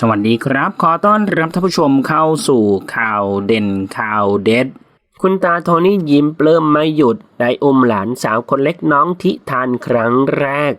สวัสดีครับ ขอต้อนรับท่านผู้ชมเข้าสู่ข่าวเด่นข่าวเด็ด คุณตาโทนี่ยิ้มเปลื้มไม่หยุด ได้อุ้มหลานสาวคนเล็กน้องทิทานครั้งแรก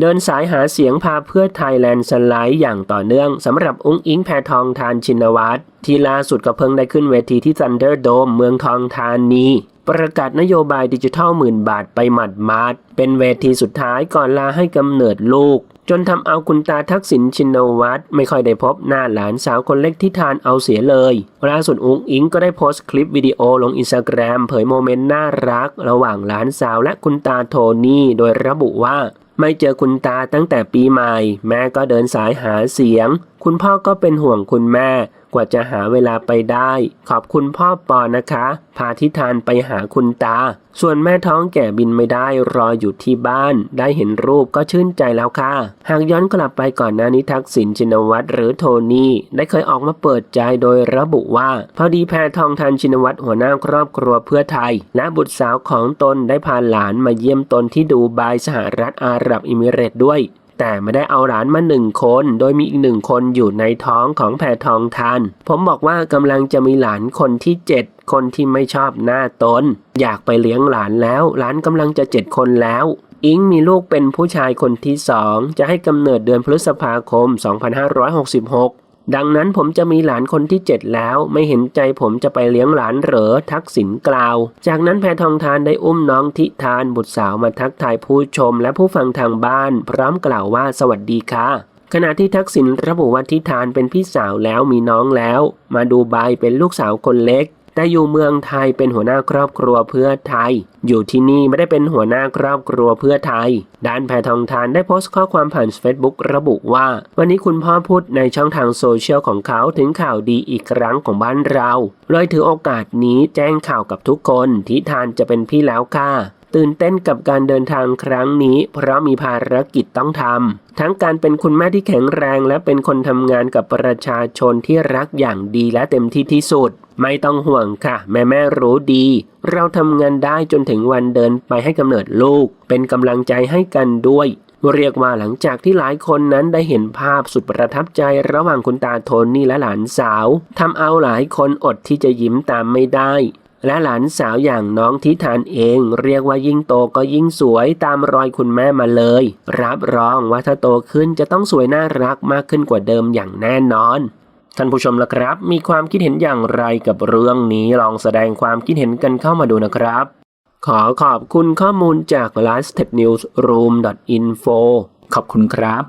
เดินสายหาเสียงพาเพื่อไทยแลนด์สไลด์อย่างต่อเนื่องสำหรับอุ้งอิงแพทองทานชินวัตรที่ล่าสุดก็เพิ่งได้ขึ้นเวทีที่ซันเดอร์โดมเมืองทองธานีประกาศนโยบายดิจิทัลหมื่นบาทไปหมัดมาดเป็นเวทีสุดท้ายก่อนลาให้กำเนิดลูก จนทำเอาคุณตาทักษิณชินวัตรไม่ค่อยได้พบหน้าหลานสาวคนเล็กที่ทานเอาเสียเลยล่าสุดอุ้งอิงก็ได้โพสต์คลิปวิดีโอลงอินสตาแกรมเผยโมเมนต์น่ารัก ระหว่างหลานสาวและคุณตาโทนี่ โดยระบุว่า ไม่เจอคุณตาตั้งแต่ปีใหม่ แม่ก็เดินสายหาเสียง คุณพ่อก็เป็นห่วงคุณแม่ กว่าจะหาเวลาไปได้ ขอบคุณพ่อปอนะคะ พาทิทานไปหาคุณตา ส่วนแม่ท้องแก่บินไม่ได้รออยู่ที่บ้าน ได้เห็นรูปก็ชื่นใจแล้วค่ะ หากย้อนกลับไปก่อนหน้านี้ทักษิณชินวัตรหรือโทนี่ได้เคยออกมาเปิดใจโดยระบุว่า พอดีแพทองทานชินวัตรหัวหน้าครอบครัวเพื่อไทย และบุตรสาวของตนได้พาหลานมาเยี่ยมตนที่ดูไบสหรัฐอาหรับอิมิเรตด้วย แต่ไม่ได้เอาหลานมาหนึ่งคน โดยมีอีกหนึ่งคนอยู่ในท้องของแพทองทานผมบอกว่ากำลังจะมีหลานคนที่เจ็ดคนที่ไม่ชอบหน้าตน อยากไปเลี้ยงหลานแล้ว หลานกำลังจะเจ็ดคนแล้วอิงมีลูกเป็นผู้ชายคนที่สองจะให้กำเนิดเดือนพฤษภาคม 2566 ดังนั้นผมจะมีหลานคนที่เจ็ดแล้วไม่เห็นใจผมจะไปเลี้ยงหลานเหรอทักษิณกล่าว จากนั้นแพทองทานได้อุ้มน้องทิทานบุตรสาวมาทักทายผู้ชมและผู้ฟังทางบ้าน พร้อมกล่าวว่าสวัสดีค่ะขณะที่ทักษิณระบุว่าทิทานเป็นพี่สาวแล้วมีน้องแล้ว มาดูใบเป็นลูกสาวคนเล็ก แต่อยู่เมืองไทยเป็นหัวหน้าครอบครัวเพื่อไทย อยู่ที่นี่ไม่ได้เป็นหัวหน้าครอบครัวเพื่อไทย ด้านแพทองทานได้โพสต์ข้อความผ่าน Facebook ระบุว่า วันนี้คุณพ่อพูดในช่องทางโซเชียลของเขาถึงข่าวดีอีกครั้งของบ้านเรา เลยถือโอกาสนี้แจ้งข่าวกับทุกคนที่ทานจะเป็นพี่แล้วค่ะ ตื่นเต้นกับการเดินทางครั้งนี้ เพราะมีภารกิจต้องทำทั้งการเป็นคุณแม่ที่แข็งแรงและเป็นคนทำงานกับประชาชนที่รักอย่างดีและเต็มที่ที่สุด ไม่ต้องห่วงค่ะ แม่แม่รู้ดี เราทำงานได้จนถึงวันเดินไปให้กำเนิดลูก เป็นกำลังใจให้กันด้วยเรียกว่าหลังจากที่หลายคนนั้นได้เห็นภาพสุดประทับใจระหว่างคุณตาโทนี่และหลานสาวทำเอาหลายคนอดที่จะยิ้มตามไม่ได้ และหลานสาวอย่างน้องทิทานเอง เรียกว่ายิ่งโตก็ยิ่งสวยตามรอยคุณแม่มาเลย รับรองว่าถ้าโตขึ้นจะต้องสวยน่ารักมากขึ้นกว่าเดิมอย่างแน่นอน ท่านผู้ชมล่ะครับ มีความคิดเห็นอย่างไรกับเรื่องนี้ลองแสดงความคิดเห็นกันเข้ามาดูนะครับ ขอขอบคุณข้อมูลจาก last tech news room info ขอบคุณครับ